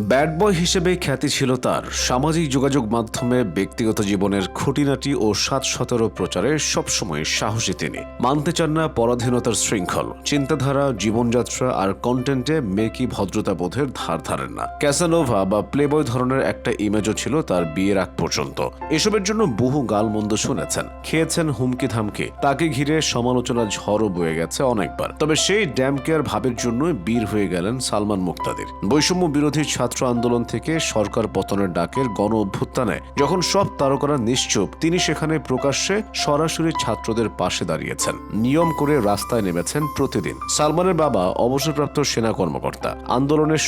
Bad boy হিসেবে খ্যাতি ছিল তার। সামাজিক যোগাযোগ মাধ্যমে ব্যক্তিগত জীবনের খুঁটিনাটি ও সাত সতেরো প্রচারে সবসময় সাহসী তিনি। মানতে চান না পরাধীনতার শৃঙ্খল। চিন্তাধারা, জীবনযাত্রা আর কন্টেন্টে মেকি ভদ্রতা বোধের ধার ধারেন না। ক্যাসানোভা বা প্লেবয় ধরনের একটা ইমেজও ছিল তার বিয়ের আগ পর্যন্ত। এসবের জন্য বহু গালমন্দ শুনেছেন। খেয়েছেন হুমকি ধামকি তাকে ঘিরে সমালোচনা ঝড়ও বয়ে গেছে অনেকবার। তবে সেই ড্যাম কেয়ার ভাবের জন্যই বীর হয়ে গেলেন সালমান মুক্তাদির। বৈষম্য বিরোধী ছাত্র আন্দোলন থেকে সরকার পতনের ডাকের গণ অভ্যুত্থানে যখন সব তারকারা নিশ্চুপ, তিনি সেখানে প্রকাশ্যে সরাসরি ছাত্রদের পাশে দাঁড়িয়েছেন। নিয়ম করে রাস্তায় নেমেছেন প্রতিদিন। সালমানের বাবা অবসরপ্রাপ্ত সেনা কর্মকর্তা। আন্দোলনের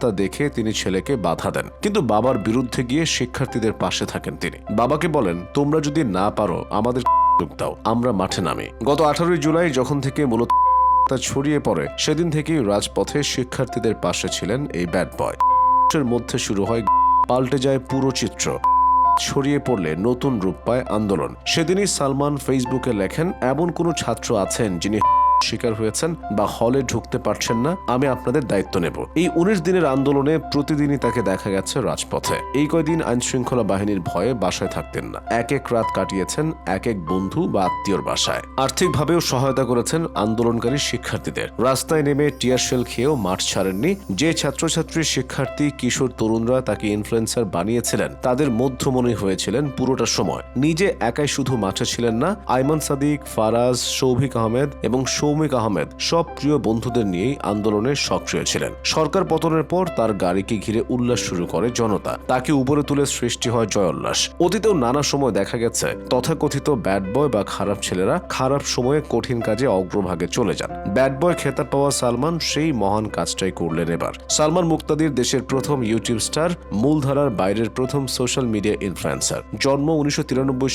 তা দেখে তিনি ছেলেকে বাধা দেন। কিন্তু বাবার বিরুদ্ধে গিয়ে শিক্ষার্থীদের পাশে থাকেন তিনি। বাবাকে বলেন, তোমরা যদি না পারো, আমাদের দাও, আমরা মাঠে নামি। গত আঠারোই জুলাই যখন থেকে মূলত ছড়িয়ে পড়ে, সেদিন থেকেই রাজপথে শিক্ষার্থীদের পাশে ছিলেন এই ব্যাড বয়। এর মধ্যে শুরু হয় পাল্টে যায় পুরো চিত্র। ছড়িয়ে পড়লে নতুন রূপ পায় আন্দোলন। সেদিনই সালমান ফেসবুকে লেখেন, এমন কোনো ছাত্র আছেন যিনি শিকার হয়েছেন বা হলে ঢুকতে পারছেন না, আমি আপনাদের দায়িত্ব নেব। এই উনিশ দিনের আন্দোলনে প্রতিদিনই তাকে দেখা গেছে রাজপথে। এই কয়দিন আইন শৃঙ্খলা বাহিনীর ভয়ে বাসায় থাকতেন না। এক এক রাত কাটিয়েছেন, এক এক বন্ধু বা আত্মীয়র বাসায়। আর্থিকভাবেও সহায়তা করেছেন আন্দোলনকারী শিক্ষার্থীদের। রাস্তায় নেমে টিয়ার শেল খেয়েও মাঠ ছাড়েননি, যে ছাত্রছাত্রী শিক্ষার্থী, কিশোর, তরুণরা তাকে ইনফ্লুয়েন্সার বানিয়েছিলেন, তাদের মধ্যমণি হয়েছিলেন পুরোটা সময়। নিজে একাই শুধু মাঠে ছিলেন না, আইমান সাদিক, ফারাজ সৌভিক আহমেদ এবং সৌমিক আহমেদ সব প্রিয় বন্ধুদের নিয়েই আন্দোলনে সক্রিয় ছিলেন। সরকার পতনের পর তার গাড়িকে ঘিরে উল্লাস শুরু করে জনতা। তাকে উপরে তুলে সৃষ্টি হয় জয়োল্লাস অতীতেও নানা সময় দেখা গেছে, তথাকথিত ব্যাড বয় বা খারাপ ছেলেরা খারাপ সময়ে কঠিন কাজে অগ্রভাগে চলে যান। ব্যাড বয় খেতাব পাওয়া সালমান সেই মহান কাজটাই করলেন এবার। সালমান মুক্তাদির দেশের প্রথম ইউটিউব স্টার মূলধারার বাইরের প্রথম সোশ্যাল মিডিয়া ইনফ্লুয়েন্সার জন্ম উনিশশো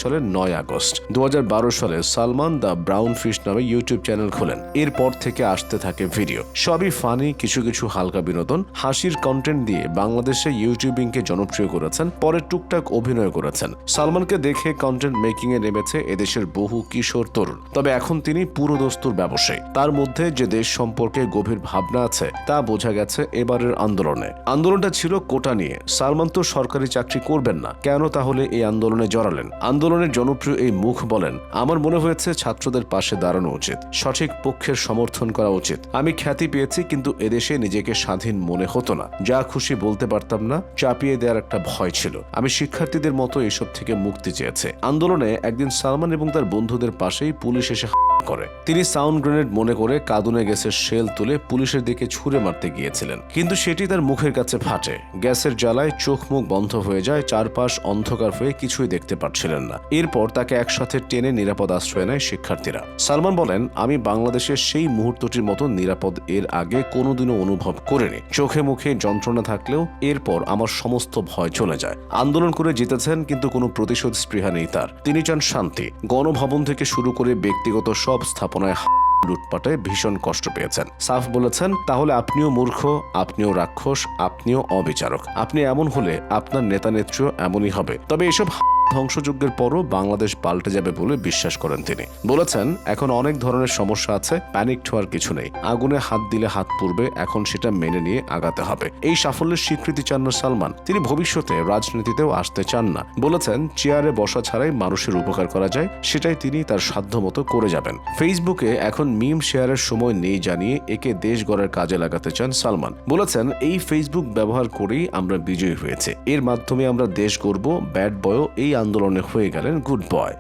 সালের নয় আগস্ট। দু হাজার বারো সালে সালমান দ্য ব্রাউন ফিশ নামে ইউটিউব চ্যানেল খোলেন এরপর থেকে আসতে থাকে ভিডিও। সবই ফানি, কিছু কিছু হালকা বিনোদন, হাসির কন্টেন্ট দিয়ে বাংলাদেশে ইউটিউবিংকে জনপ্রিয় করেছেন, পরে টুকটাক অভিনয় করেছেন। সালমানকে দেখে কন্টেন্ট মেকিং এ নেমেছে এদেশের বহু কিশোর তরুণ। তবে এখন তিনি পুরো দস্তুর ব্যবসায়ী। তার মধ্যে যে দেশ সম্পর্কে গভীর ভাবনা আছে, তা বোঝা গেছে এবারের আন্দোলনে। আন্দোলনটা ছিল কোটা নিয়ে। সালমান তো সরকারি চাকরি করবেন না। কেন তাহলে এই আন্দোলনে জড়ালেন? আন্দোলনের জনপ্রিয় এই মুখ বলেন, আমার মনে হয়েছে ছাত্রদের পাশে দাঁড়ানো উচিত। সঠিক পক্ষের সমর্থন করা উচিত। আমি খ্যাতি পেয়েছি, কিন্তু এদেশে নিজেকে স্বাধীন মনে হতো না। যা খুশি বলতে পারতাম না, চাপিয়ে দেওয়ার একটা ভয় ছিল। আমি শিক্ষার্থীদের মতো এসব থেকে মুক্তি চেয়েছে। আন্দোলনে একদিন সালমান এবং তার বন্ধুদের পাশেই পুলিশ এসে করে। তিনি সাউন্ড গ্রেনেড মনে করে কাঁদুনে গ্যাসের শেল তুলে পুলিশের দিকে ছুঁড়ে মারতে গিয়েছিলেন। কিন্তু সেটি তার মুখের কাছে ফাটে। গ্যাসের জ্বালায় চোখ মুখ বন্ধ হয়ে যায়, চারপাশ অন্ধকার হয়ে কিছুই দেখতে পাচ্ছিলেন না। এরপর তাকে একসাথে টেনে নিরাপদ আশ্রয় নেয় শিক্ষার্থীরা। সালমান বলেন, আমি বাংলাদেশের সেই মুহূর্তটির মতো নিরাপদ এর আগে কোনোদিনও অনুভব করিনি। চোখে মুখে যন্ত্রণা থাকলেও এরপর আমার সমস্ত ভয় চলে যায়। আন্দোলন করে জিতেছেন, কিন্তু কোনো প্রতিশোধ স্পৃহা নেই তার। তিনি চান শান্তি। গণভবন থেকে শুরু করে ব্যক্তিগত সব স্থাপনায় লুটপাটে ভীষণ কষ্ট পেয়েছেন। সাফ বলেছেন, তাহলে আপনিও মূর্খ, আপনিও রাক্ষস, আপনিও অবিচারক। আপনি এমন হলে আপনার নেতা নেত্রীও এমনই হবে। তবে এসব ধ্বংসযজ্ঞের পরও বাংলাদেশ পাল্টে যাবে বলে বিশ্বাস করেন তিনি। বলেছেন, এখন অনেক ধরনের সমস্যা আছে প্যানিক হওয়ার কিছু নেই। আগুনে হাত দিলে হাত পুড়বে, এখন সেটা মেনে নিয়ে আগাতে হবে। এই সাফল্যের স্বীকৃতি চান না সালমান। তিনি ভবিষ্যতে রাজনীতিতেও আসতে চান না। বলেছেন, চেয়ারে বসা ছাড়াই মানুষের উপকার করা যায়, সেটাই তিনি তার সাধ্যমতো করে যাবেন। ফেসবুকে এখন মিম শেয়ারের সময় নেই জানিয়ে একে দেশ গড়ার কাজে লাগাতে চান সালমান। বলেছেন, এই ফেসবুক ব্যবহার করেই আমরা বিজয়ী হয়েছে। এর মাধ্যমে আমরা দেশ গড়ব ব্যাড বয়ও এই আন্দোলনে হয়ে গেলেন গুড বয়।